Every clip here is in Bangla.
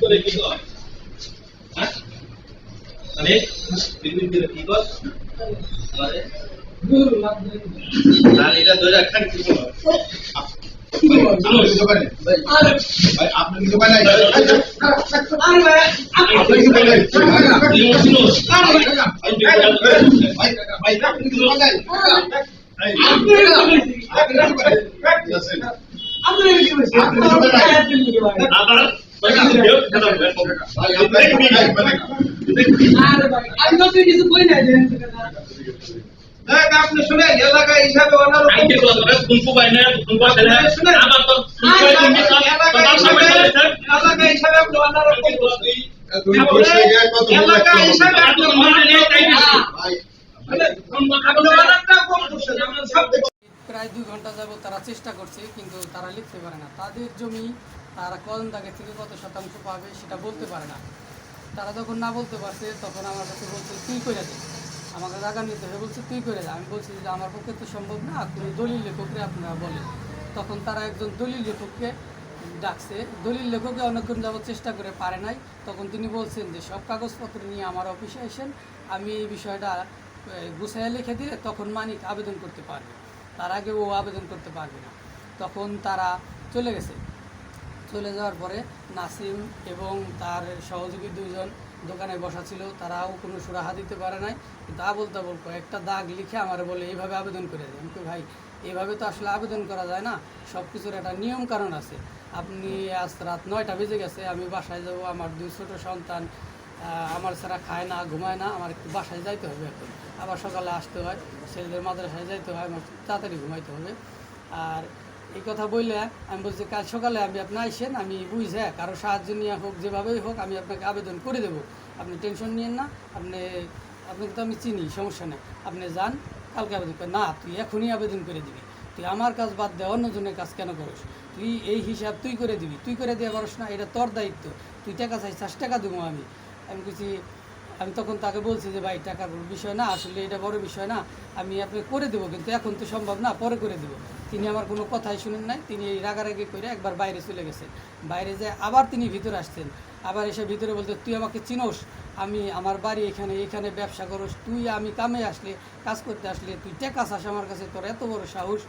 করে কি হ্যাঁ? আরে বিপিন করে কি এটা ধরে রাখার পাই নাই আপনি কিছু পাই নাই শুনেন এলাকা হিসাবে আইতে এলাকা হিসাবে করছেন যেমন সব প্রায় দুই ঘণ্টা যাবত তারা চেষ্টা করছে কিন্তু তারা লিখতে পারে না। তাদের জমি তারা কোন দাগে থেকে কত শতাংশ পাবে সেটা বলতে পারে না। তারা যখন না বলতে পারছে তখন আমার কাছে বলছে তুই করে দে। আমাকে নিতে হবে বলছে, তুই করে আমি বলছি যে, আমার পক্ষে তো সম্ভব না, কোনো দলিল লেখকরে আপনারা বলেন। তখন তারা একজন দলিল লেখককে ডাকছে। দলিল লেখকে অনেকক্ষণ যাবত চেষ্টা করে পারে নাই। তখন তিনি বলছেন যে, সব কাগজপত্র নিয়ে আমার অফিসে আসেন। আমি এই বিষয়টা গুছাইয়া লিখে দিলে তখন মানিক আবেদন করতে পারবে। তার আগে ও আবেদন করতে পারবে না। তখন তারা চলে গেছে। চলে যাওয়ার পরে নাসিম এবং তার সহযোগী দুইজন দোকানে বসা ছিল, তারাও কোনো সুরাহা দিতে পারে নাই। আবল তাবল কয়েকটা দাগ লিখে আমার বলে, এইভাবে আবেদন করে দেয় আমি ভাই, এভাবে তো আসলে আবেদন করা যায় না। সব কিছুর একটা নিয়ম কারণ আছে। আপনি আজ রাত নয়টা বেজে গেছে, আমি বাসায় যাব, আমার দুই ছোটো সন্তান আমার ছাড়া খায় না, ঘুমায় না, আমার একটু বাসায় যাইতে হবে এখন। আবার সকালে আসতে হয়, ছেলেদের মাদ্রাসায় যাইতে হয়, আমার তাড়াতাড়ি ঘুমাইতে হবে। আর এই কথা বললে আমি বলছি, কাল সকালে আপনি আপনি আইসেন, আমি বুঝে কারও সাহায্য নিয়ে হোক, যেভাবেই হোক, আমি আপনাকে আবেদন করে দেবো। আপনি টেনশন নিয়েন না, আপনি, আপনাকে তো আমি চিনি, সমস্যা নেই। আপনি যান, কালকে আবেদন করেন না, তুই এখনই আবেদন করে দিবি। তুই আমার কাজ বাদ দে অন্যজনের কাজ কেন করিস? তুই এই হিসাব তুই করে দিবি, তুই করে দিয়ে পারস না, এটা তোর দায়িত্ব। তুই টাকা চাইছিস টাকা দেবো আমি। আমি কিছু আমি তখন তাকে বলছি যে, ভাই, টাকার বিষয় না, আসলে এটা বড় বিষয় না, আমি আপনি করে দেবো, কিন্তু এখন তো সম্ভব না, পরে করে দেবো। তিনি আমার কোনো কথাই শুনেন নাই, তিনি এই রাগারাগি করে একবার বাইরে চলে গেছেন। বাইরে যায় আবার তিনি ভিতরে আসছেন। আবার এসে ভিতরে বলতে, তুই আমাকে চিনোস, আমি আমার বাড়ি এখানে এখানে ব্যবসা করস, তুই আমি কামে আসলে, কাজ করতে আসলে, তুই টাকা চাস আমার কাছে, তোর এত বড় সাহস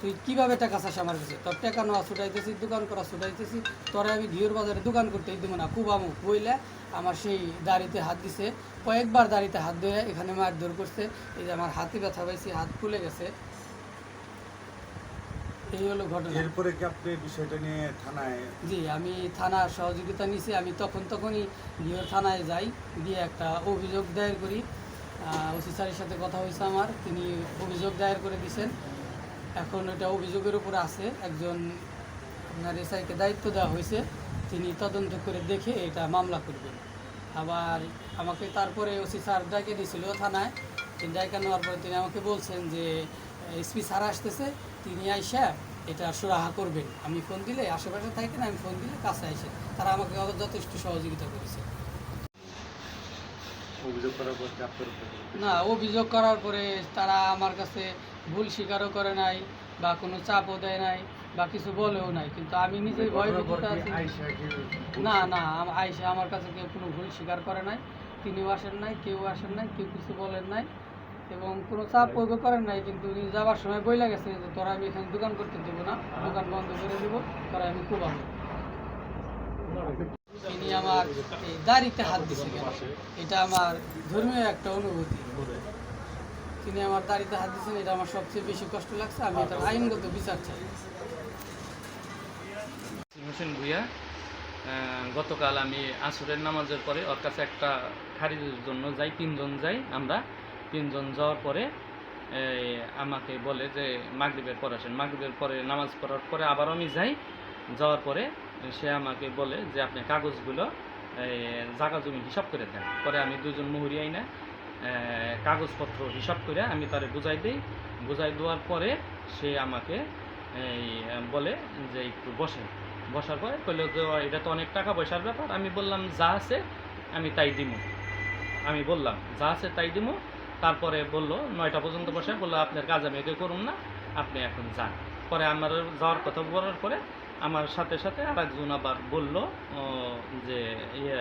তুই কীভাবে টাকা চাস আমার কাছে? তোর টাকা নেওয়া ছুটাইতেছি দোকান করা ছুটাইতেছি। তোরা আমি ঘিওর বাজারে দোকান করতে দিব না খুব আমুক বইলে আমার সেই দাড়িতে হাত দিছে। কয়েকবার দাড়িতে হাত ধরে এখানে মারধর করছে। এই যে আমার হাতে ব্যথা পাইছি হাত ফুলে গেছে। এই হলো ঘটনা। এরপরে কি আপনি বিষয়টা নিয়ে থানায় জি আমি থানার সহযোগিতা নিছি। আমি তখন তখনই গিয়ে থানায় যাই গিয়ে একটা অভিযোগ দায়ের করি। ওসি স্যারের সাথে কথা হয়েছে আমার। তিনি অভিযোগ দায়ের করে দিয়েছেন এখন এটা অভিযোগের উপর আছে। একজন আপনার এসআইকে দায়িত্ব দেওয়া হয়েছে। তিনি তদন্ত করে দেখে এটা মামলা করবেন। আবার আমাকে তারপরে ওসি স্যার ডাকে দিয়েছিল থানায়। তিনি ডাকা নেওয়ার পরে তিনি আমাকে বলছেন যে এসপি স্যার আসতেছে তিনি আইসা এটা সুরাহা করবেন। আমি ফোন দিলে আশেপাশে থাকেন আমি ফোন দিলে কাছে আইসে তারা আমাকে যথেষ্ট সহযোগিতা করেছে। অভিযোগ করার পর না অভিযোগ করার পরে তারা আমার কাছে ভুল স্বীকারও করে নাই বা কোনো চাপও দেয় নাই বা কিছু বলেও নাই। কিন্তু আমি নিজেই ভয় ভীতিতে আছি। না না আইসা আমার কাছে কেউ কোনো ভুল স্বীকার করে নাই। তিনিও আসেন নাই কেউ আসেন নাই কেউ কিছু বলেন নাই এবং কোনো চাপ প্রয়োগ করেন নাই। কিন্তু যাওয়ার সময় বইলা গেছে যে তোরা আমি এখানে দোকান করতে দেবো না দোকান বন্ধ করে দেবো তোরা আমি খুব আমি তিনি আমার এই দাড়িতে হাত কেন এটা আমার ধর্মীয় একটা অনুভূতি। তিনি আমার দাড়িতে হাত দিয়েছেন, এটা আমার সবচেয়ে বেশি কষ্ট লাগছে, আমি এটা আইনগত বিচার চাই। হোসেন ভুইয়া গতকাল আমি আসরের নামাজের পরে ওর কাছে একটা খারিজের জন্য যাই, তিনজন যাই আমরা। তিনজন যাওয়ার পরে আমাকে বলে যে মাগরিবের পর আসেন। মাগরিবের পরে নামাজ পড়ার পরে আবার আমি যাই, যাওয়ার পরে সে আমাকে বলে যে আপনি কাগজগুলো জাগা জমি হিসাব করে দেন। পরে আমি দুজন মুহুরি আইনা কাগজপত্র হিসাব করে আমি তারে বুঝাই দিই। বুঝাই দেওয়ার পরে সে আমাকে এই বলে যে একটু বসে বসার পরে কইলো যে এটা তো অনেক টাকা পয়সার ব্যাপার। আমি বললাম, যা আছে আমি তাই দিমু। আমি বললাম, যা আছে তাই দিমু। তারপরে বলল, নয়টা পর্যন্ত বসে বলল, আপনার কাজ আমি একে করুন না, আপনি এখন যান। পরে আমার যাওয়ার কথা বলার পরে আমার সাথে সাথে আরেকজন আবার বলল যে ইয়ে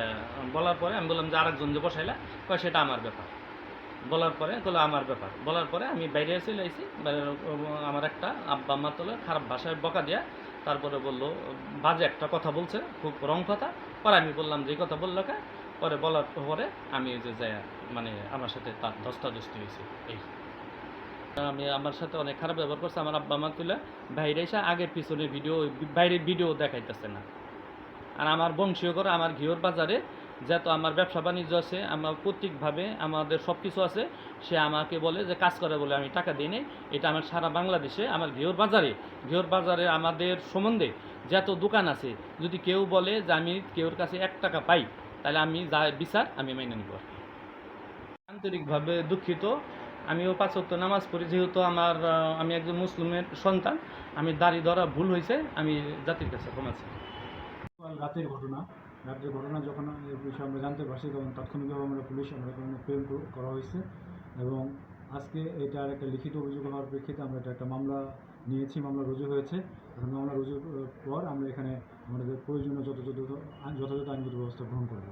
বলার পরে আমি বললাম যে, আরেকজন যে বসাইলা, কয় সেটা আমার ব্যাপার। বলার পরে বলে আমার ব্যাপার। বলার পরে আমি বাইরে চলে আইছি, বাইরে, আমার একটা আব্বা মা তোলে খারাপ ভাষায় বকা দিয়া তারপরে বলল, বাজে একটা কথা বলছে, খুব রং কথা। পরে আমি বললাম, যে কথা বলল কে? পরে বলার পরে আমি যে যাই মানে আমার সাথে তার ধস্তা ধস্তাধস্তি হয়েছে এই। আমি আমার সাথে অনেক খারাপ ব্যবহার করছে, আমার আব্বা মা তুলে বাইরে এসে আগের পিছনে ভিডিও, বাইরের ভিডিও দেখাইতেছে না। আর আমার বংশীয় করে আমার ঘিওর বাজারে যত আমার ব্যবসা বাণিজ্য আছে, আমার প্রত্যেকভাবে আমাদের সব কিছু আছে, সে আমাকে বলে যে, কাজ করে বলে আমি টাকা দিই এটা আমার সারা বাংলাদেশে, আমার ঘিওর বাজারে ঘিওর বাজারে আমাদের সম্বন্ধে যত দোকান আছে, যদি কেউ বলে যে, আমি কেউর কাছে এক টাকা পাই, তাহলে আমি যা বিচার আমি মেনে নিব। আন্তরিকভাবে দুঃখিত। আমিও পাঁচ ওয়াক্ত নামাজ পড়ি, যেহেতু আমার আমি একজন মুসলিমের সন্তান, আমি দাড়ি ধরা ভুল হয়েছে, আমি জাতির কাছে ক্ষমাচ্ছি গতকাল রাতের ঘটনা। রাতের ঘটনা যখন এই বিষয়ে আমরা জানতে পারছি, তখন তাৎক্ষণিকভাবে আমরা পুলিশ, আমরা এখানে ফেল করা হয়েছে এবং আজকে এটার একটা লিখিত অভিযোগ হওয়ার প্রেক্ষিতে আমরা এটা একটা মামলা নিয়েছি, মামলা রুজু হয়েছে। এখন মামলা রুজুর পর আমরা এখানে আমাদের প্রয়োজনীয় যথাযথ যথাযথ আইনগত ব্যবস্থা গ্রহণ করব।